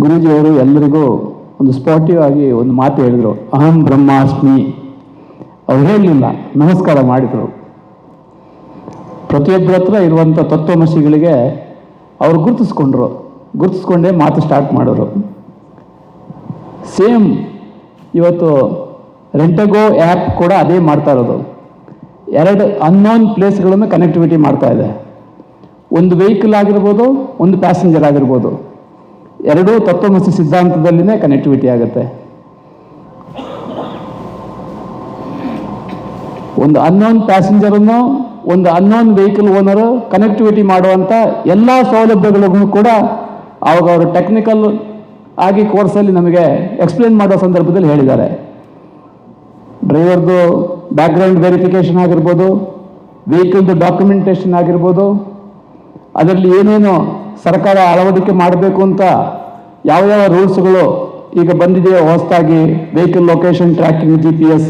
ಗುರೂಜಿಯವರು ಎಲ್ಲರಿಗೂ ಒಂದು ಸ್ಪಾಟಿವ್ ಆಗಿ ಒಂದು ಮಾತು ಹೇಳಿದರು. ಅಹಂ ಬ್ರಹ್ಮಾಸ್ಮಿ. ಅವ್ರು ಹೇಳಲಿಲ್ಲ ನಮಸ್ಕಾರ ಮಾಡಿದರು. ಪ್ರತಿಯೊಬ್ಬರ ಹತ್ರ ಇರುವಂಥ ತತ್ವಮಶಿಗಳಿಗೆ ಅವರು ಗುರುತಿಸ್ಕೊಂಡ್ರು. ಗುರುತಿಸ್ಕೊಂಡೇ ಮಾತು ಸ್ಟಾರ್ಟ್ ಮಾಡೋರು ಸೇಮ್ ಇವತ್ತು ರೆಂಟಗೋ ಆ್ಯಪ್ ಕೂಡ ಅದೇ ಮಾಡ್ತಾ ಇರೋದು. ಎರಡು ಅನ್ನೋನ್ ಪ್ಲೇಸ್ಗಳನ್ನು ಕನೆಕ್ಟಿವಿಟಿ ಮಾಡ್ತಾ ಇದೆ. ಒಂದು ವೆಹಿಕಲ್ ಆಗಿರ್ಬೋದು, ಒಂದು ಪ್ಯಾಸೆಂಜರ್ ಆಗಿರ್ಬೋದು. ಎರಡೂ ತತ್ವಮಸಿ ಸಿದ್ಧಾಂತದಲ್ಲಿನೇ ಕನೆಕ್ಟಿವಿಟಿ ಆಗುತ್ತೆ. ಒಂದು ಅನ್ನೋನ್ ಪ್ಯಾಸೆಂಜರನ್ನು ಒಂದು ಅನ್ನೋನ್ ವೆಹಿಕಲ್ ಓನರು ಕನೆಕ್ಟಿವಿಟಿ ಮಾಡುವಂಥ ಎಲ್ಲ ಸೌಲಭ್ಯಗಳಿಗೂ ಕೂಡ ಅವಾಗ ಅವರು ಟೆಕ್ನಿಕಲ್ ಆಗಿ ಕೋರ್ಸಲ್ಲಿ ನಮಗೆ ಎಕ್ಸ್ಪ್ಲೇನ್ ಮಾಡೋ ಸಂದರ್ಭದಲ್ಲಿ ಹೇಳಿದ್ದಾರೆ. ಡ್ರೈವರ್ದು ಬ್ಯಾಕ್ಗ್ರೌಂಡ್ ವೆರಿಫಿಕೇಷನ್ ಆಗಿರ್ಬೋದು ವೆಹಿಕಲ್ದು ಡಾಕ್ಯುಮೆಂಟೇಷನ್ ಆಗಿರ್ಬೋದು, ಅದರಲ್ಲಿ ಏನೇನು ಸರ್ಕಾರ ಅಳವಡಿಕೆ ಮಾಡಬೇಕು ಅಂತ ಯಾವ ಯಾವ ರೂಲ್ಸ್ಗಳು ಈಗ ಬಂದಿದೆಯೋ ಹೊಸದಾಗಿ vehicle location tracking G P S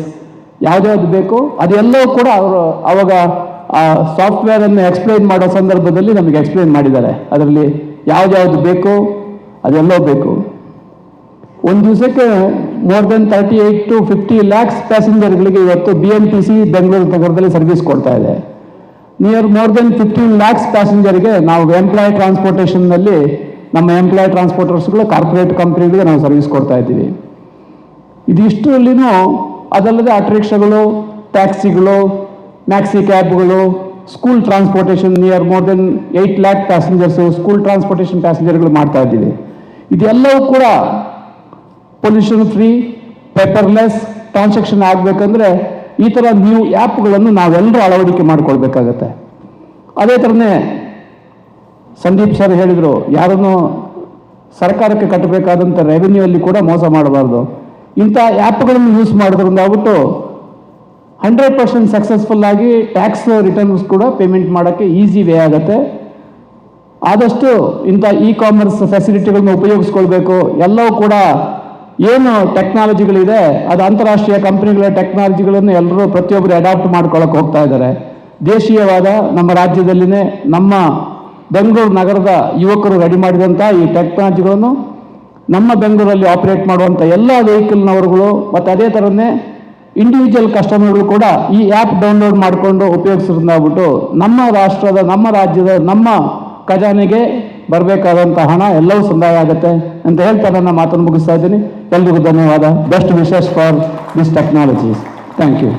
ಯಾವ್ದ್ಯಾವ್ದು ಬೇಕು ಅದೆಲ್ಲವೂ ಕೂಡ ಅವರು ಅವಾಗ ಆ ಸಾಫ್ಟ್ವೇರನ್ನು ಎಕ್ಸ್ಪ್ಲೈನ್ ಮಾಡೋ ಸಂದರ್ಭದಲ್ಲಿ ನಮಗೆ ಎಕ್ಸ್ಪ್ಲೈನ್ ಮಾಡಿದ್ದಾರೆ. ಅದರಲ್ಲಿ ಯಾವ್ದ್ಯಾವ್ದು ಬೇಕು, ಅದೆಲ್ಲವೂ ಬೇಕು. ಒಂದು ದಿವಸಕ್ಕೆ more than thirty eight to fifty lakhs ಪ್ಯಾಸೆಂಜರ್ಗಳಿಗೆ ಇವತ್ತು B M T C Bengaluru ನಗರದಲ್ಲಿ ಸರ್ವಿಸ್ ಕೊಡ್ತಾ ಇದೆ. Near more than fifteen lakhs ಪ್ಯಾಸೆಂಜರ್ಗೆ ನಾವು ಎಂಪ್ಲಾಯ್ ಟ್ರಾನ್ಸ್ಪೋರ್ಟೇಷನ್ನಲ್ಲಿ ನಮ್ಮ ಎಂಪ್ಲಾಯ್ ಟ್ರಾನ್ಸ್ಪೋರ್ಟರ್ಸ್ಗಳು ಕಾರ್ಪೊರೇಟ್ ಕಂಪ್ನಿಗಳಿಗೆ ನಾವು ಸರ್ವಿಸ್ ಕೊಡ್ತಾ ಇದ್ದೀವಿ. ಇದಿಷ್ಟರಲ್ಲಿನೂ ಅದಲ್ಲದೆ ಆಟೋ ರಿಕ್ಷಾಗಳು ಟ್ಯಾಕ್ಸಿಗಳು maxi ಕ್ಯಾಬ್ಗಳು school transportation near more than eight lakh passengers school transportation ಪ್ಯಾಸೆಂಜರ್ಗಳು ಮಾಡ್ತಾ ಇದ್ದೀವಿ. ಇದೆಲ್ಲವೂ ಕೂಡ ಪೊಲ್ಯೂಷನ್ ಫ್ರೀ ಪೇಪರ್ಲೆಸ್ ಟ್ರಾನ್ಸಾಕ್ಷನ್ ಆಗಬೇಕಂದ್ರೆ ಈ ಥರ ನೀವು ಆ್ಯಪ್ಗಳನ್ನು ನಾವೆಲ್ಲರೂ ಅಳವಡಿಕೆ ಮಾಡಿಕೊಳ್ಬೇಕಾಗತ್ತೆ. ಅದೇ ಥರನೇ ಸಂದೀಪ್ ಸರ್ ಹೇಳಿದರು, ಯಾರನ್ನು ಸರ್ಕಾರಕ್ಕೆ ಕಟ್ಟಬೇಕಾದಂಥ ರೆವಿನ್ಯೂ ಅಲ್ಲಿ ಕೂಡ ಮೋಸ ಮಾಡಬಾರ್ದು. ಇಂಥ ಆ್ಯಪ್ಗಳನ್ನು ಯೂಸ್ ಮಾಡೋದ್ರಿಂದ ಆಗ್ಬಿಟ್ಟು ಹಂಡ್ರೆಡ್ ಪರ್ಸೆಂಟ್ ಸಕ್ಸಸ್ಫುಲ್ ಆಗಿ ಟ್ಯಾಕ್ಸ್ ರಿಟರ್ನ್ಸ್ ಕೂಡ ಪೇಮೆಂಟ್ ಮಾಡೋಕ್ಕೆ ಈಸಿ ವೇ ಆಗುತ್ತೆ. ಆದಷ್ಟು ಇಂಥ ಇ ಕಾಮರ್ಸ್ ಫೆಸಿಲಿಟಿಗಳನ್ನ ಉಪಯೋಗಿಸ್ಕೊಳ್ಬೇಕು. ಎಲ್ಲವೂ ಕೂಡ ಏನು ಟೆಕ್ನಾಲಜಿಗಳಿದೆ ಅದು ಅಂತಾರಾಷ್ಟ್ರೀಯ ಕಂಪ್ನಿಗಳ ಟೆಕ್ನಾಲಜಿಗಳನ್ನು ಎಲ್ಲರೂ ಪ್ರತಿಯೊಬ್ಬರು ಅಡಾಪ್ಟ್ ಮಾಡ್ಕೊಳ್ಳೋಕೆ ಹೋಗ್ತಾ ಇದ್ದಾರೆ. ದೇಶೀಯವಾದ ನಮ್ಮ ರಾಜ್ಯದಲ್ಲಿನೇ ನಮ್ಮ ಬೆಂಗಳೂರು ನಗರದ ಯುವಕರು ರೆಡಿ ಮಾಡಿದಂಥ ಈ ಟೆಕ್ನಾಲಜಿಗಳನ್ನು ನಮ್ಮ ಬೆಂಗಳೂರಲ್ಲಿ ಆಪರೇಟ್ ಮಾಡುವಂಥ ಎಲ್ಲ ವೆಹಿಕಲ್ನವರುಗಳು ಮತ್ತು ಅದೇ ಥರನೇ ಇಂಡಿವಿಜುವಲ್ ಕಸ್ಟಮರ್ಗಳು ಕೂಡ ಈ ಆ್ಯಪ್ ಡೌನ್ಲೋಡ್ ಮಾಡಿಕೊಂಡು ಉಪಯೋಗಿಸೋದ್ನಾಗ್ಬಿಟ್ಟು ನಮ್ಮ ರಾಷ್ಟ್ರದ, ನಮ್ಮ ರಾಜ್ಯದ, ನಮ್ಮ ಖಜಾನೆಗೆ ಬರಬೇಕಾದಂಥ ಹಣ ಎಲ್ಲವೂ ಸಂದಾಯ ಆಗುತ್ತೆ ಅಂತ ಹೇಳ್ತಾ ನನ್ನ ಮಾತನ್ನು ಮುಗಿಸ್ತಾ ಇದ್ದೀನಿ. ಎಲ್ರಿಗೂ ಧನ್ಯವಾದ. Best wishes for this technologies thank you